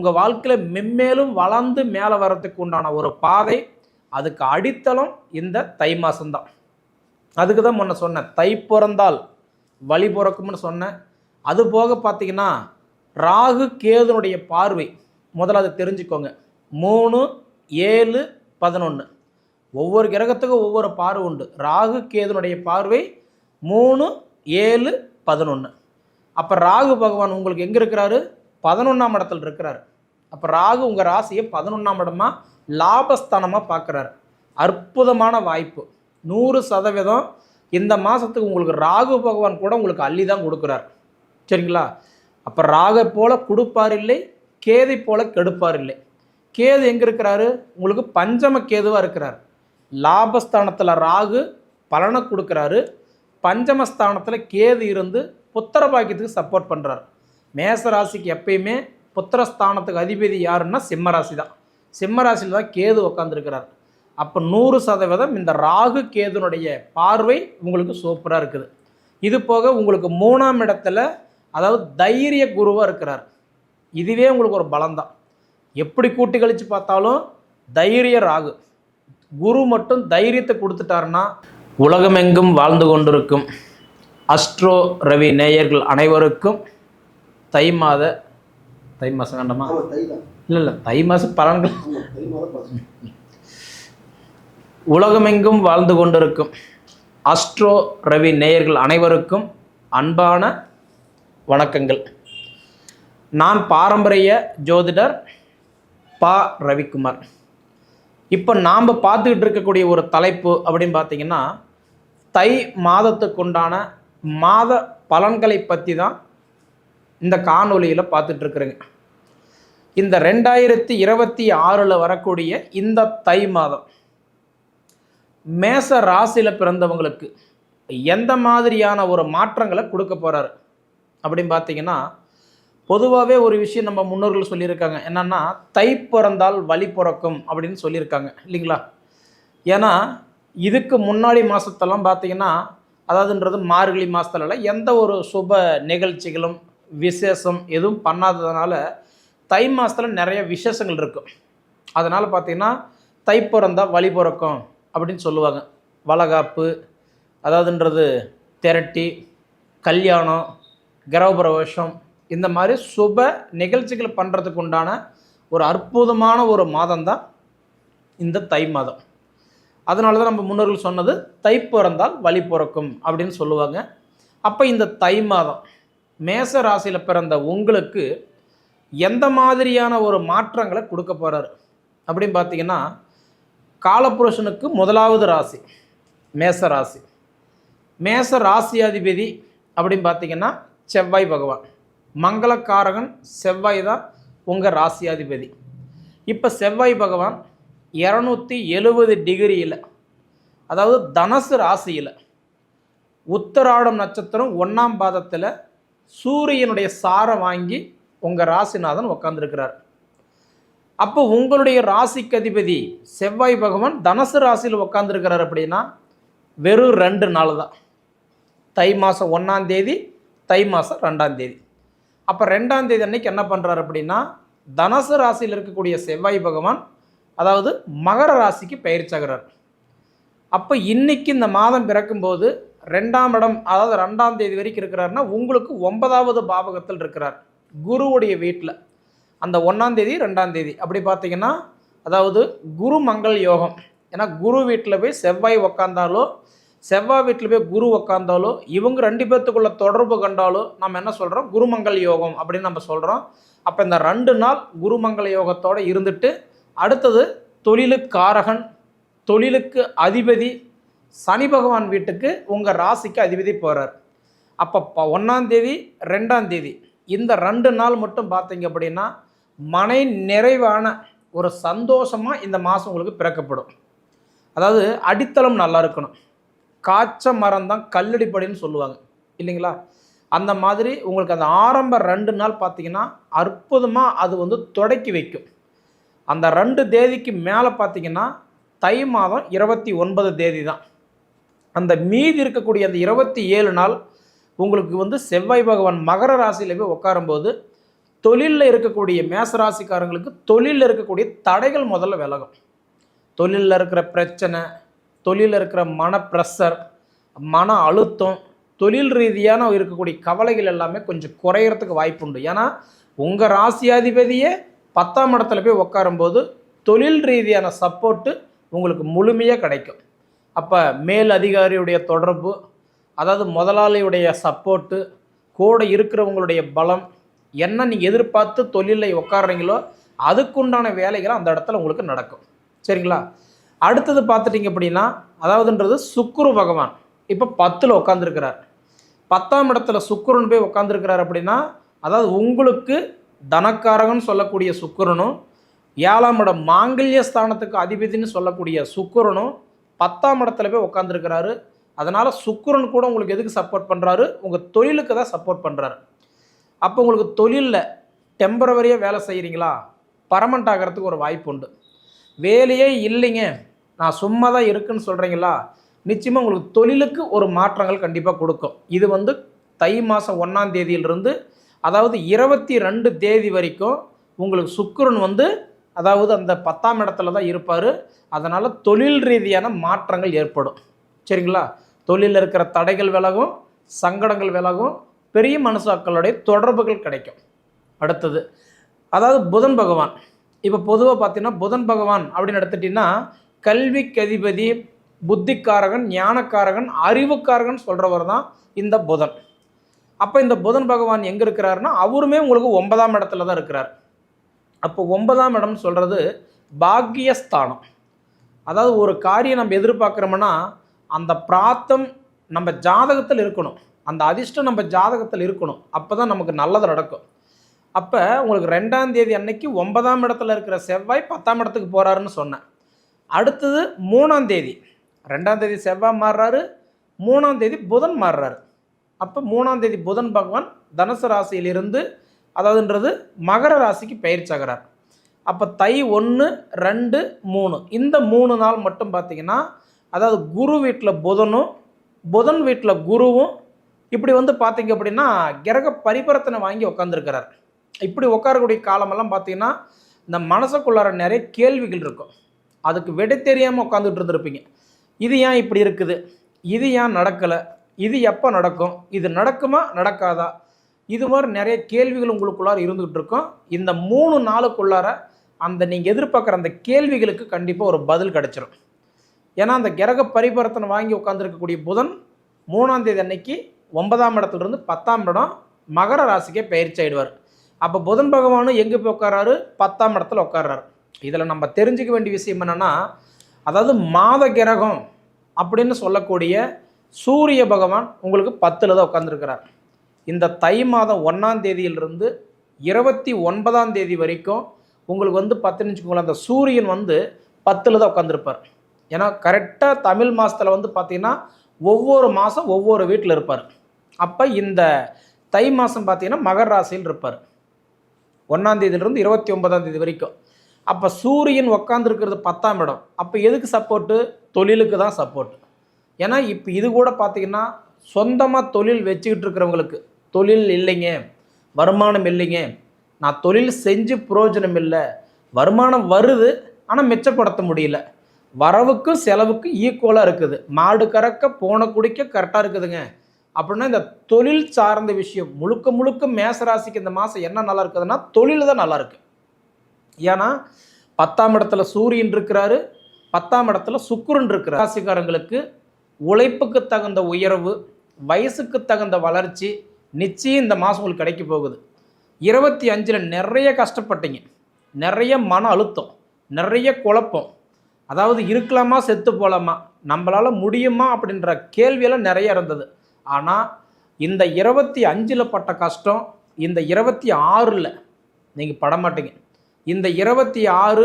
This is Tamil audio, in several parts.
உங்கள் வாழ்க்கையில் மென்மேலும் வளர்ந்து மேலே வர்றதுக்கு உண்டான ஒரு பாதை அதுக்கு அடித்தளம் இந்த தை மாதம்தான் அதுக்கு தான் முன்ன சொன்னேன் தை பிறந்தால் வழி பிறக்கும்னு சொன்னேன். அது போக பார்த்தீங்கன்னா ராகு கேதுனுடைய பார்வை. முதல்ல அதை தெரிஞ்சுக்கோங்க. மூணு ஏழு பதினொன்று ஒவ்வொரு கிரகத்துக்கும் ஒவ்வொரு பார்வை உண்டு. ராகு கேதுனுடைய பார்வை மூணு ஏழு பதினொன்று அப்போ ராகு பகவான் உங்களுக்கு எங்கே இருக்கிறாரு? பதினொன்றாம் இடத்துல இருக்கிறார். அப்போ ராகு உங்கள் ராசியை பதினொன்றாம் இடமா லாபஸ்தானமாக பார்க்குறாரு. அற்புதமான வாய்ப்பு. நூறு சதவீதம் இந்த மாதத்துக்கு உங்களுக்கு ராகு பகவான் கூட உங்களுக்கு அள்ளி தான் கொடுக்குறார். சரிங்களா? அப்போ ராகை போல் கொடுப்பார் இல்லை கேதை போல் கெடுப்பார் இல்லை. கேது எங்கே இருக்கிறாரு? உங்களுக்கு பஞ்சம கேதுவாக இருக்கிறார். லாபஸ்தானத்தில் ராகு பலனை கொடுக்குறாரு. பஞ்சமஸ்தானத்தில் கேது இருந்து புத்திர பாக்கியத்துக்கு சப்போர்ட் பண்ணுறாரு மேச ராசிக்கு எப்பயுமே புத்திரஸ்தானத்துக்கு அதிபதி யாருன்னா சிம்மராசி தான் சிம்மராசியில் தான் கேது உட்காந்துருக்கிறார் அப்போ நூறு சதவீதம் இந்த ராகு கேதுனுடைய பார்வை உங்களுக்கு சூப்பராக இருக்குது. இது போக உங்களுக்கு மூணாம் இடத்துல அதாவது தைரிய குருவாக இருக்கிறார். இதுவே உங்களுக்கு ஒரு பலம்தான். எப்படி கூட்டி கழித்து பார்த்தாலும் தைரிய ராகு. குரு மட்டும் தைரியத்தை கொடுத்துட்டாருன்னா உலகமெங்கும் வாழ்ந்து கொண்டிருக்கும் அஸ்ட்ரோ ரவி நேயர்கள் அனைவருக்கும் தை மாத தை மாதம் வேண்டாமா. இல்லை இல்லை தை மாத பலன்கள். உலகமெங்கும் வாழ்ந்து கொண்டிருக்கும் அஸ்ட்ரோ ரவி நேயர்கள் அனைவருக்கும் அன்பான வணக்கங்கள். நான் பாரம்பரிய ஜோதிடர் பா. ரவிக்குமார். இப்போ நாம் பார்த்துக்கிட்டு இருக்கக்கூடிய ஒரு தலைப்பு அப்படின்னு பார்த்தீங்கன்னா தை மாதத்துக்குண்டான மாத பலன்களை பற்றி தான் இந்த காணொளியில் பார்த்துட்டு இருக்கிறேங்க இந்த ரெண்டாயிரத்தி இருபத்தி ஆறில் வரக்கூடிய இந்த தை மாதம் மேச ராசியில் பிறந்தவங்களுக்கு எந்த மாதிரியான ஒரு மாற்றங்களை கொடுக்க போகிறாரு அப்படின்னு பார்த்தீங்கன்னா பொதுவாகவே ஒரு விஷயம் நம்ம முன்னோர்கள் சொல்லியிருக்காங்க. என்னன்னா தை பிறந்தால் வழி பிறக்கும் அப்படின்னு சொல்லியிருக்காங்க. இல்லைங்களா? ஏன்னா இதுக்கு முன்னாடி மாதத்தெல்லாம் பார்த்தீங்கன்னா அதாவதுன்றது மார்கழி மாதத்துலலாம் எந்த ஒரு சுப நிகழ்ச்சிகளும் விசேஷம் எதுவும் பண்ணாததுனால தை மாதத்தில் நிறைய விசேஷங்கள் இருக்கும் அதனால் பார்த்தீங்கன்னா தை பிறந்தா வழி பிறக்கும் அப்படின்னு சொல்லுவாங்க. வளகாப்பு அதாவதுன்றது திரட்டி கல்யாணம் கிரகப்பிரவேசம் இந்த மாதிரி சுப நிகழ்ச்சிகள் பண்ணுறதுக்கு உண்டான ஒரு அற்புதமான ஒரு மாதம் தான் இந்த தை மாதம். அதனால தான் நம்ம முன்னோர்கள் சொன்னது தை பிறந்தால் வழி பிறக்கும் அப்படின்னு சொல்லுவாங்க. அப்போ இந்த தை மாதம் மேச ராசியில் பிறந்த உங்களுக்கு எந்த மாதிரியான ஒரு மாற்றங்களை கொடுக்க போகிறாரு அப்படின்னு பார்த்தீங்கன்னா காலபுருஷனுக்கு முதலாவது ராசி மேச ராசி. மேச ராசியாதிபதி அப்படின்னு பார்த்தீங்கன்னா செவ்வாய் பகவான். மங்களக்காரகன் செவ்வாய் தான் உங்கள் ராசியாதிபதி இப்போ செவ்வாய் பகவான் இரநூத்தி எழுபது டிகிரியில் அதாவது தனசு ராசியில் உத்தராடம் நட்சத்திரம் ஒன்றாம் பாதத்தில் சூரியனுடைய சாரம் வாங்கி உங்கள் ராசிநாதன் உட்காந்துருக்கிறார் அப்போ உங்களுடைய ராசிக்கு அதிபதி செவ்வாய் பகவான் தனுசு ராசியில் உட்காந்துருக்கிறார் அப்படின்னா வெறும் ரெண்டு நாள் தான். தை மாதம் ஒன்றாம் தேதி தை மாதம் ரெண்டாம் தேதி. அப்போ ரெண்டாம் தேதி அன்னைக்கு என்ன பண்ணுறாரு அப்படின்னா தனுசு ராசியில் இருக்கக்கூடிய செவ்வாய் பகவான் அதாவது மகர ராசிக்கு பயிற்சியாகிறார் அப்போ இன்றைக்கி இந்த மாதம் பிறக்கும்போது ரெண்டாம் இடம் அதாவது ரெண்டாம் தேதி வரைக்கும் இருக்கிறாருன்னா உங்களுக்கு ஒன்பதாவது பாவகத்தில் இருக்கிறார். குருவுடைய வீட்டில் அந்த ஒன்றாம் தேதி ரெண்டாம் தேதி. அப்படி பார்த்தீங்கன்னா அதாவது குரு மங்கள் யோகம். ஏன்னா குரு வீட்டில் போய் செவ்வாய் உக்காந்தாலோ செவ்வாய் வீட்டில் போய் குரு உக்காந்தாலோ இவங்க ரெண்டு பேர்த்துக்குள்ள தொடர்பு கண்டாலோ நம்ம என்ன சொல்கிறோம் குருமங்கல் யோகம் அப்படின்னு நம்ம சொல்கிறோம் அப்போ இந்த ரெண்டு நாள் குருமங்கல யோகத்தோடு இருந்துட்டு அடுத்தது தொழிலுக்காரகன் தொழிலுக்கு அதிபதி சனி பகவான் வீட்டுக்கு உங்கள் ராசிக்கு அதிபதி போகிறார் அப்போ ப ஒன்றாந்தேதி ரெண்டாந்தேதி இந்த ரெண்டு நாள் மட்டும் பார்த்தீங்க அப்படின்னா மனை நிறைவான ஒரு சந்தோஷமாக இந்த மாதம் உங்களுக்கு பிறக்கப்படும். அதாவது அடித்தளம் நல்லா இருக்கணும். காய்ச்ச மரம் தான் கல்லடிப்படின்னு சொல்லுவாங்க. இல்லைங்களா? அந்த மாதிரி உங்களுக்கு அந்த ஆரம்ப ரெண்டு நாள் பார்த்தீங்கன்னா அற்புதமாக அது வந்து தொடக்கி வைக்கும். அந்த ரெண்டு தேதிக்கு மேலே பார்த்தீங்கன்னா தை மாதம் இருபத்தி ஒன்பது தேதி தான். அந்த மீதி இருக்கக்கூடிய அந்த இருபத்தி ஏழு நாள் உங்களுக்கு வந்து செவ்வாய் பகவான் மகர ராசியில் போய் உட்காரும்போது தொழிலில் இருக்கக்கூடிய மேசராசிக்காரங்களுக்கு தொழிலில் இருக்கக்கூடிய தடைகள் முதல்ல விலகும். தொழிலில் இருக்கிற பிரச்சனை தொழிலில் இருக்கிற மன ப்ரெஷர் மன அழுத்தம் தொழில் ரீதியான இருக்கக்கூடிய கவலைகள் எல்லாமே கொஞ்சம் குறையறதுக்கு வாய்ப்புண்டு ஏன்னா உங்கள் ராசியாதிபதியே பத்தாம் இடத்துல போய் உட்காரும்போது தொழில் ரீதியான சப்போர்ட்டு உங்களுக்கு முழுமையாக கிடைக்கும். அப்போ மேல் அதிகாரியுடைய தொடர்பு அதாவது முதலாளியுடைய சப்போர்ட்டு கூட இருக்கிறவங்களுடைய பலம் என்ன நீங்கள் எதிர்பார்த்து தொழிலில் உட்காடுறீங்களோ அதுக்குண்டான வேலைகள் அந்த இடத்துல உங்களுக்கு நடக்கும். சரிங்களா? அடுத்தது பார்த்துட்டிங்க அப்படின்னா அதாவதுன்றது சுக்குரு பகவான். இப்போ பத்தில் உட்காந்துருக்கிறார் பத்தாம் இடத்துல சுக்குருன்னு போய் உட்காந்துருக்கிறார் அப்படின்னா அதாவது உங்களுக்கு தனக்காரகன் சொல்லக்கூடிய சுக்குரனும் ஏழாம் இடம் மாங்கல்ய ஸ்தானத்துக்கு அதிபதினு சொல்லக்கூடிய சுக்குரனும் பத்தாம் இடத்துல போய் உட்காந்துருக்கிறாரு அதனால் சுக்கரன் கூட உங்களுக்கு எதுக்கு சப்போர்ட் பண்ணுறாரு உங்கள் தொழிலுக்கு தான் சப்போர்ட் பண்ணுறாரு அப்போ உங்களுக்கு தொழிலில் டெம்பரவரியாக வேலை செய்கிறீங்களா பரமண்ட் ஆகிறதுக்கு ஒரு வாய்ப்பு உண்டு. வேலையே இல்லைங்க. நான் சும்மா தான் இருக்குன்னு சொல்கிறீங்களா நிச்சயமாக உங்களுக்கு தொழிலுக்கு ஒரு மாற்றங்கள் கண்டிப்பாக கொடுக்கும். இது வந்து தை மாதம் ஒன்றாம் தேதியிலிருந்து அதாவது இருபத்தி ரெண்டு தேதி வரைக்கும் உங்களுக்கு சுக்கரன் வந்து அதாவது அந்த பத்தாம் இடத்துல தான் இருப்பார். அதனால் தொழில் ரீதியான மாற்றங்கள் ஏற்படும். சரிங்களா? தொழிலில் இருக்கிற தடைகள் விலகும் சங்கடங்கள் விலகும் பெரிய மனுஷாக்களுடைய தொடர்புகள் கிடைக்கும். அடுத்தது அதாவது புதன் பகவான். இப்போ பொதுவாக பார்த்தீங்கன்னா புதன் பகவான் அப்படின்னு எடுத்துட்டிங்கன்னா கல்விக்கு அதிபதி புத்திக்காரகன் ஞானக்காரகன் அறிவுக்காரகன் சொல்கிறவர் தான் இந்த புதன். அப்போ இந்த புதன் பகவான் எங்கே இருக்கிறாருன்னா அவருமே உங்களுக்கு ஒன்பதாம் இடத்துல தான் இருக்கிறார். அப்போ ஒன்பதாம் இடம்னு சொல்கிறது பாக்கியஸ்தானம் அதாவது ஒரு காரியம் நம்ம எதிர்பார்க்குறோம்னா அந்த பிராத்தம் நம்ம ஜாதகத்தில் இருக்கணும். அந்த அதிர்ஷ்டம் நம்ம ஜாதகத்தில் இருக்கணும். அப்போ தான் நமக்கு நல்லது நடக்கும். அப்போ உங்களுக்கு ரெண்டாம் தேதி அன்னைக்கு ஒன்பதாம் இடத்துல இருக்கிற செவ்வாய் பத்தாம் இடத்துக்கு போகிறாருன்னு சொன்னேன். அடுத்தது மூணாம் தேதி. ரெண்டாம் தேதி செவ்வாய் மாறுறாரு மூணாம் தேதி புதன் மாறுறாரு. அப்போ மூணாம் தேதி புதன் பகவான் தனுசு ராசியிலிருந்து அதாவதுன்றது மகர ராசிக்கு பயிற்சியாகிறார் அப்போ தை ஒன்று ரெண்டு மூணு. இந்த மூணு நாள் மட்டும் பார்த்தீங்கன்னா அதாவது குரு வீட்டில் புதனும் புதன் வீட்டில் குருவும் இப்படி வந்து பார்த்திங்க அப்படின்னா கிரக பரிபரத்தனை வாங்கி உட்காந்துருக்கிறார் இப்படி உட்காரக்கூடிய காலமெல்லாம் பார்த்தீங்கன்னா இந்த மனசுக்குள்ளார நிறைய கேள்விகள் இருக்கும். அதுக்கு விடை தெரியாமல் உட்காந்துட்டு இருந்திருப்பீங்க. இது ஏன் இப்படி இருக்குது? இது ஏன் நடக்கலை? இது எப்போ நடக்கும்? இது நடக்குமா? நடக்காதா? இது மாதிரி நிறைய கேள்விகள் உங்களுக்குள்ளார இருந்துகிட்டு இருக்கும் இந்த மூணு நாளுக்குள்ளார அந்த நீங்கள் எதிர்பார்க்குற அந்த கேள்விகளுக்கு கண்டிப்பாக ஒரு பதில் கிடச்சிரும். ஏன்னா அந்த கிரக பரிவர்த்தனை வாங்கி உட்காந்துருக்கக்கூடிய புதன் மூணாம் தேதி அன்னைக்கு ஒன்பதாம் இடத்துலேருந்து பத்தாம் இடம் மகர ராசிக்கே பயிற்சி ஆகிடுவார் அப்போ புதன் பகவானும் எங்கே போய் உட்காராரு பத்தாம் இடத்துல உட்கார்றாரு. இதில் நம்ம தெரிஞ்சுக்க வேண்டிய விஷயம் என்னென்னா அதாவது மாத கிரகம் அப்படின்னு சொல்லக்கூடிய சூரிய பகவான் உங்களுக்கு பத்தில் தான் உட்காந்துருக்கிறார் இந்த தை மாதம் ஒன்றாம் தேதியிலிருந்து இருபத்தி ஒன்பதாம் தேதி வரைக்கும் உங்களுக்கு வந்து பத்துன்னு வச்சுக்கோங்களேன் அந்த சூரியன் வந்து பத்தில் தான் உட்காந்துருப்பார் ஏன்னா கரெக்டாக தமிழ் மாதத்தில் வந்து பார்த்திங்கன்னா ஒவ்வொரு மாதம் ஒவ்வொரு வீட்டில் இருப்பார். அப்போ இந்த தை மாதம் பார்த்திங்கன்னா மகர ராசியில் இருப்பார். ஒன்றாம் தேதியிலிருந்து இருபத்தி ஒன்பதாம் தேதி வரைக்கும். அப்போ சூரியன் உக்காந்துருக்கிறது பத்தாம் இடம். அப்போ எதுக்கு சப்போர்ட்டு தொழிலுக்கு தான் சப்போர்ட் ஏன்னா இப்போ இது கூட பார்த்தீங்கன்னா சொந்தமாக தொழில் வச்சுக்கிட்டு இருக்கிறவங்களுக்கு தொழில் இல்லைங்க. வருமானம் இல்லைங்க. நான் தொழில் செஞ்சு பிரயோஜனம் இல்லை. வருமானம் வருது ஆனால் மிச்சப்படுத்த முடியல. வரவுக்கும் செலவுக்கும் ஈக்குவலாக இருக்குது. மாடு கறக்க போன குடிக்க கரெக்டாக இருக்குதுங்க. அப்படின்னா இந்த தொழில் சார்ந்த விஷயம் முழுக்க முழுக்க மேசராசிக்கு இந்த மாதம் என்ன நல்லா இருக்குதுன்னா தொழில் தான் நல்லா இருக்கு. ஏன்னா பத்தாம் இடத்துல சூரியன் இருக்கிறாரு பத்தாம் இடத்துல சுக்குரன் இருக்கிறார். ராசிக்காரங்களுக்கு உழைப்புக்கு தகுந்த உயர்வு வயசுக்கு தகுந்த வளர்ச்சி நிச்சயம் இந்த மாதம் உங்களுக்கு கிடைக்க போகுது. இருபத்தி அஞ்சில் நிறைய கஷ்டப்பட்டீங்க. நிறைய மன அழுத்தம். நிறைய குழப்பம். அதாவது இருக்கலாமா செத்து போகலாமா நம்மளால் முடியுமா அப்படின்ற கேள்வியெல்லாம் நிறைய இருந்தது. ஆனால் இந்த இருபத்தி அஞ்சில் பட்ட கஷ்டம் இந்த இருபத்தி ஆறில் நீங்கள் படமாட்டீங்க. இந்த இருபத்தி ஆறு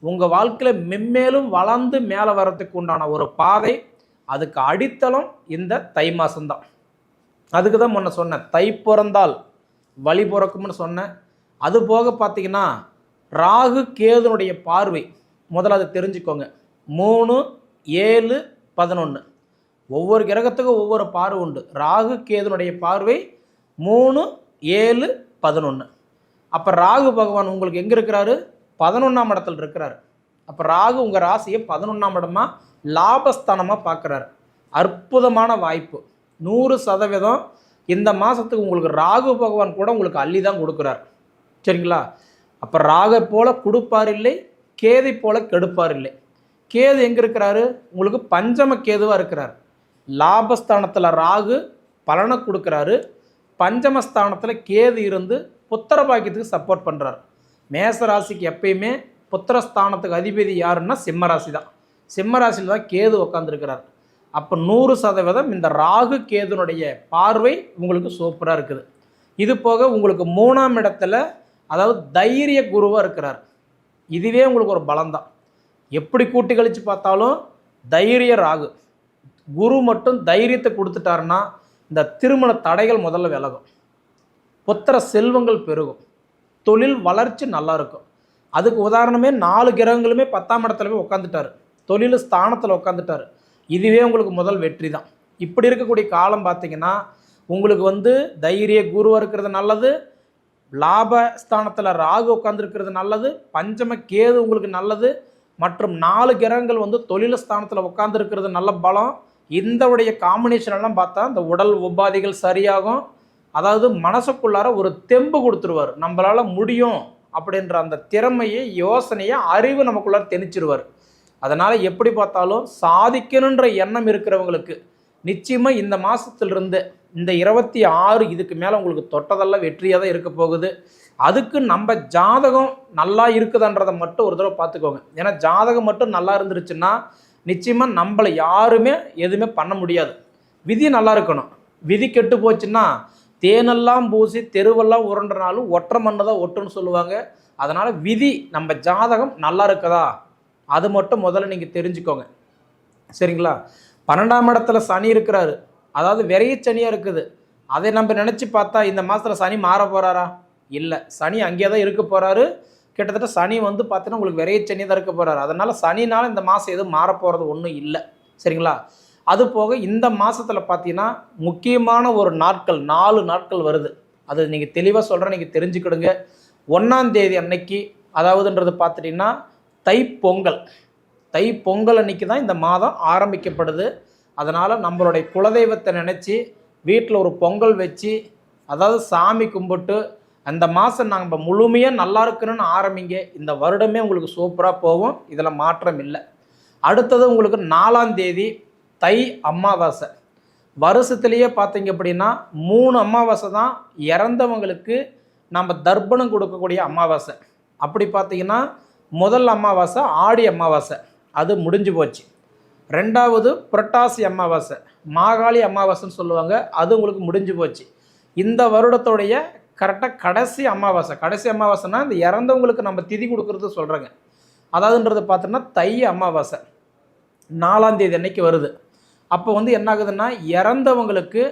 உங்கள் வாழ்க்கையில் மென்மேலும் வளர்ந்து மேலே வர்றதுக்கு உண்டான ஒரு பாதை அதுக்கு அடித்தளம் இந்த தை மாதம்தான் அதுக்கு தான் முன்ன சொன்னேன். தை பிறந்தால் வழி பிறக்கும்னு சொன்னேன். அது போக பார்த்தீங்கன்னா ராகு கேதுனுடைய பார்வை. முதல்ல அதை தெரிஞ்சுக்கோங்க. மூணு ஏழு பதினொன்று ஒவ்வொரு கிரகத்துக்கும் ஒவ்வொரு பார்வை உண்டு. ராகு கேதுனுடைய பார்வை மூணு ஏழு பதினொன்று அப்போ ராகு பகவான் உங்களுக்கு எங்கே இருக்கிறாரு? பதினொன்றாம் இடத்துல இருக்கிறாரு. அப்போ ராகு உங்கள் ராசியை பதினொன்றாம் இடமா லாபஸ்தானமாக பார்க்குறாரு அற்புதமான வாய்ப்பு. நூறு சதவீதம் இந்த மாதத்துக்கு உங்களுக்கு ராகு பகவான் கூட உங்களுக்கு அள்ளி தான் கொடுக்குறார். சரிங்களா? அப்போ ராகை போல கொடுப்பார் இல்லை கேதை போல கெடுப்பார் இல்லை. கேது எங்கே இருக்கிறாரு? உங்களுக்கு பஞ்சம கேதுவாக இருக்கிறார். லாபஸ்தானத்தில் ராகு பலனை கொடுக்குறாரு. பஞ்சமஸ்தானத்தில் கேது இருந்து புத்திர பாக்கியத்துக்கு சப்போர்ட் பண்ணுறார் மேச ராசிக்கு எப்பயுமே புத்திரஸ்தானத்துக்கு அதிபதி யாருன்னா சிம்ம ராசி தான் சிம்ம ராசியில் தான் கேது உட்காந்துருக்கிறார் அப்போ நூறு சதவீதம் இந்த ராகு கேதுனுடைய பார்வை உங்களுக்கு சூப்பராக இருக்குது. இது போக உங்களுக்கு மூணாம் இடத்துல அதாவது தைரிய குருவாக இருக்கிறார். இதுவே உங்களுக்கு ஒரு பலம்தான். எப்படி கூட்டி கழித்து பார்த்தாலும் தைரிய ராகு. குரு மட்டும் தைரியத்தை கொடுத்துட்டாருன்னா இந்த திருமண தடைகள் முதல்ல விலகும். புத்திர செல்வங்கள் பெருகும். தொழில் வளர்ச்சி நல்லா இருக்கும். அதுக்கு உதாரணமே நாலு கிரகங்களுமே பத்தாம் இடத்துல போய் உட்காந்துட்டாரு தொழில் ஸ்தானத்தில் உட்காந்துட்டாரு இதுவே உங்களுக்கு முதல் வெற்றி தான் இப்படி இருக்கக்கூடிய காலம் பார்த்தீங்கன்னா உங்களுக்கு வந்து தைரிய குருவாக இருக்கிறது நல்லது லாபஸ்தானத்தில் ராகு உட்காந்துருக்கிறது நல்லது பஞ்சம கேது உங்களுக்கு நல்லது மற்றும் நாலு கிரகங்கள் வந்து தொழில் ஸ்தானத்தில் உட்காந்துருக்கிறது நல்ல பலம். இந்த உடைய காம்பினேஷன் எல்லாம் பார்த்தா இந்த உடல் உபாதைகள் சரியாகும். அதாவது மனசுக்குள்ளார ஒரு தெம்பு கொடுத்துருவார். நம்மளால் முடியும் அப்படின்ற அந்த திறமையை யோசனையை அறிவு நமக்குள்ளார திணிச்சிருவார் அதனால் எப்படி பார்த்தாலும் சாதிக்கணுன்ற எண்ணம் இருக்கிறவங்களுக்கு நிச்சயமாக இந்த மாதத்துலேருந்து இந்த இருபத்தி ஆறு இதுக்கு மேலே உங்களுக்கு தொட்டதெல்லாம் வெற்றியாக தான் இருக்க போகுது. அதுக்கு நம்ம ஜாதகம் நல்லா இருக்குதுன்றதை மட்டும் ஒரு தடவை பார்த்துக்கோங்க. ஏன்னா ஜாதகம் மட்டும் நல்லா இருந்துருச்சுன்னா நிச்சயமாக நம்மளை யாருமே எதுவுமே பண்ண முடியாது. விதி நல்லா இருக்கணும். விதி கெட்டு போச்சுன்னா தேனெல்லாம் பூசி தெருவெல்லாம் உருண்டுனாலும் ஒற்றை மண்ணை தான் ஒட்டுன்னு சொல்லுவாங்க. அதனால் விதி நம்ம ஜாதகம் நல்லா இருக்குதா? அது மட்டும் முதல்ல நீங்கள் தெரிஞ்சுக்கோங்க. சரிங்களா? பன்னெண்டாம் இடத்துல சனி இருக்கிறாரு. அதாவது விரைய சனியாக இருக்குது. அதை நம்ம நினச்சி பார்த்தா இந்த மாதத்தில் சனி மாற போகிறாரா இல்லை. சனி அங்கேயே தான் இருக்க போகிறாரு கிட்டத்தட்ட சனி வந்து பார்த்தீங்கன்னா உங்களுக்கு விரைய சனி தான் இருக்க போகிறாரு அதனால் சனினால் இந்த மாதம் எதுவும் மாற போகிறது ஒன்றும் இல்லை. சரிங்களா? அது போக இந்த மாதத்தில் பார்த்தீங்கன்னா முக்கியமான ஒரு நாட்கள் நாலு நாட்கள் வருது. அது நீங்கள் தெளிவாக சொல்கிறேன் நீங்கள் தெரிஞ்சுக்கிடுங்க. ஒன்றாம் தேதி அன்னைக்கு அதாவதுன்றது பார்த்துட்டிங்கன்னா தைப்பொங்கல். தை பொங்கல் அன்னைக்கு தான் இந்த மாதம் ஆரம்பிக்கப்படுது. அதனால் நம்மளுடைய குலதெய்வத்தை நினச்சி வீட்டில் ஒரு பொங்கல் வச்சு அதாவது சாமி கும்பிட்டு அந்த மாதம் நாங்கள் முழுமையாக நல்லா இருக்கணும்னு ஆரம்பிங்க. இந்த வருடமே உங்களுக்கு சூப்பராக போகும். இதில் மாற்றம் இல்லை. அடுத்தது உங்களுக்கு நாலாம் தேதி தை அமாவாசை. வருஷத்துலேயே பார்த்தீங்க அப்படின்னா மூணு அமாவாசை தான் இறந்தவங்களுக்கு நம்ம தர்ப்பணம் கொடுக்கக்கூடிய அமாவாசை. அப்படி பார்த்தீங்கன்னா முதல் அமாவாசை ஆடி அமாவாசை. அது முடிஞ்சு போச்சு. ரெண்டாவது புரட்டாசி அமாவாசை. மாகாளி அமாவாசைன்னு சொல்லுவாங்க. அது உங்களுக்கு முடிஞ்சு போச்சு. இந்த வருடத்துடைய கரெக்டாக கடைசி அமாவாசை. கடைசி அமாவாசைனா இந்த இறந்தவங்களுக்கு நம்ம திதி கொடுக்குறது சொல்கிறேங்க அதாவதுன்றது பார்த்தோன்னா தை அமாவாசை. நாலாந்தேதி அன்னைக்கு வருது. அப்போ வந்து என்ன ஆகுதுன்னா இறந்தவங்களுக்கு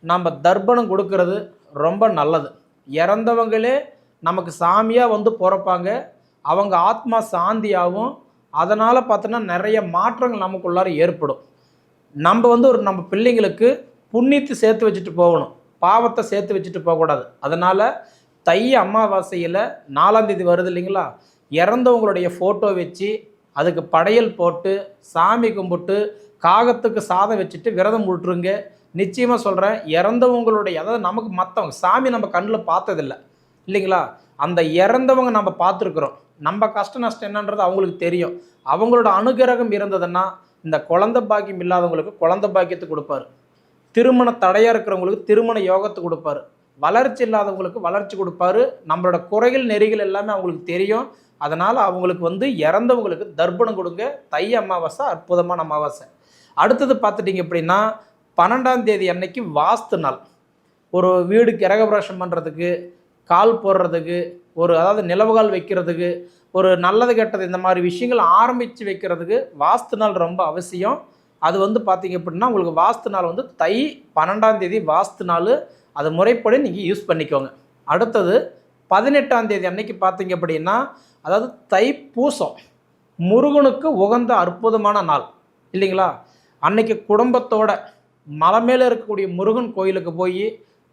நம்ம தர்ப்பணம் கொடுக்கறது ரொம்ப நல்லது. இறந்தவங்களே நமக்கு சாமியாக வந்து பிறப்பாங்க. அவங்க ஆத்மா சாந்தியாகவும் அதனால் பார்த்தோன்னா நிறைய மாற்றங்கள் நமக்குள்ளார ஏற்படும். நம்ம வந்து ஒரு நம்ம பிள்ளைங்களுக்கு புண்ணியத்தை சேர்த்து வச்சுட்டு போகணும். பாவத்தை சேர்த்து வச்சுட்டு போகக்கூடாது. அதனால் தை அமாவாசையில் நாலாந்தேதி வருது இல்லைங்களா? இறந்தவங்களுடைய ஃபோட்டோ வச்சு அதுக்கு படையல் போட்டு சாமி கும்பிட்டு காகத்துக்கு சாதம் வச்சுட்டு விரதம் விட்டுருங்க. நிச்சயமாக சொல்கிறேன் இறந்தவங்களுடைய அதாவது நமக்கு மற்றவங்க சாமி நம்ம கண்ணில் பார்த்ததில்ல. இல்லைங்களா? அந்த இறந்தவங்க நம்ம பார்த்துருக்குறோம். நம்ம கஷ்ட நஷ்டம் என்னன்றது அவங்களுக்கு தெரியும். அவங்களோட அனுகிரகம் இருந்ததுன்னா இந்த குழந்த பாக்கியம் இல்லாதவங்களுக்கு குழந்த பாக்கியத்தை கொடுப்பாரு. திருமண தடையாக இருக்கிறவங்களுக்கு திருமண யோகத்தை கொடுப்பாரு. வளர்ச்சி இல்லாதவங்களுக்கு வளர்ச்சி கொடுப்பாரு. நம்மளோட குறைகள் நெறிகள் எல்லாமே அவங்களுக்கு தெரியும். அதனால் அவங்களுக்கு வந்து இறந்தவங்களுக்கு தர்ப்பணம் கொடுங்க. தை அமாவாசை அற்புதமான அமாவாசை. அடுத்தது பார்த்துட்டிங்க அப்படின்னா பன்னெண்டாம் தேதி அன்னைக்கு வாஸ்து நாள். ஒரு வீடு கிரகபிரவேசம் பண்ணுறதுக்கு கால் போடுறதுக்கு ஒரு அதாவது நிலவுகால் வைக்கிறதுக்கு ஒரு நல்லது கெட்டது இந்த மாதிரி விஷயங்கள் ஆரம்பித்து வைக்கிறதுக்கு வாஸ்து நாள் ரொம்ப அவசியம். அது வந்து பார்த்திங்க அப்படின்னா உங்களுக்கு வாஸ்து நாள் வந்து தை பன்னெண்டாம் தேதி வாஸ்து நாள். அது முறைப்படி நீங்கள் யூஸ் பண்ணிக்கோங்க. அடுத்தது பதினெட்டாம் தேதி அன்னைக்கு பார்த்தீங்க அப்படின்னா அதாவது தைப்பூசம் முருகனுக்கு உகந்த அற்புதமான நாள். இல்லைங்களா? அன்னைக்கு குடும்பத்தோட மலை மேலே இருக்கக்கூடிய முருகன் கோயிலுக்கு போய்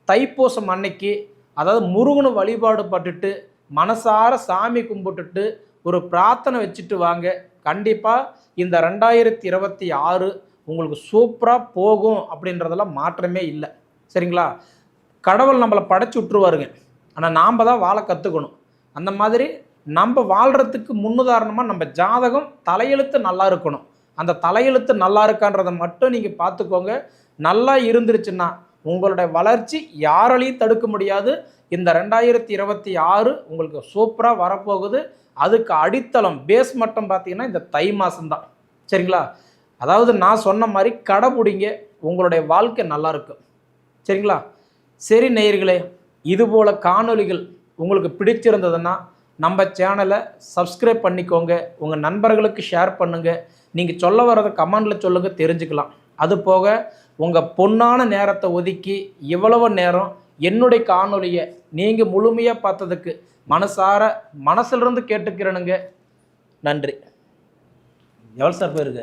தைப்பூசம் அன்னைக்கு அதாவது முருகனை வழிபாடு பட்டுட்டு மனசார சாமி கும்பிட்டுட்டு ஒரு பிரார்த்தனை வச்சுட்டு வாங்க. கண்டிப்பாக இந்த ரெண்டாயிரத்தி இருபத்தி ஆறு உங்களுக்கு சூப்பராக போகும் அப்படின்றதெல்லாம் மாற்றமே இல்லை. சரிங்களா? கடவுள் நம்மளை படைச்சி விட்ருவாருங்க ஆனால் நாம் தான் வாழ கற்றுக்கணும் அந்த மாதிரி நம்ம வாழ்கிறதுக்கு முன்னுதாரணமாக நம்ம ஜாதகம் தலையெழுத்து நல்லா இருக்கணும். அந்த தலையெழுத்து நல்லா இருக்கான்றதை மட்டும் நீங்கள் பார்த்துக்கோங்க. நல்லா இருந்துருச்சுன்னா உங்களுடைய வளர்ச்சி யாராலையும் தடுக்க முடியாது. இந்த ரெண்டாயிரத்தி இருபத்தி ஆறு உங்களுக்கு சூப்பராக வரப்போகுது. அதுக்கு அடித்தளம் பேஸ் மட்டம் பார்த்தீங்கன்னா இந்த தை மாதம்தான் சரிங்களா? அதாவது நான் சொன்ன மாதிரி கடைபிடிங்க உங்களுடைய வாழ்க்கை நல்லா இருக்கும். சரிங்களா? சரி நேயர்களே இதுபோல் காணொளிகள் உங்களுக்கு பிடிச்சிருந்ததுன்னா நம்ம சேனலை சப்ஸ்கிரைப் பண்ணிக்கோங்க. உங்கள் நண்பர்களுக்கு ஷேர் பண்ணுங்கள் நீங்கள் சொல்ல வர்றதை கமெண்டில் சொல்லுங்கள் தெரிஞ்சுக்கலாம். அது போக உங்கள் பொன்னான நேரத்தை ஒதுக்கி இவ்வளவு நேரம் என்னுடைய காணொலியை நீங்கள் முழுமையாக பார்த்ததுக்கு மனசார மனசுலேருந்து கேட்டுக்கிறேனுங்க. நன்றி. எவ்வளோ சார் போயிருக்கு?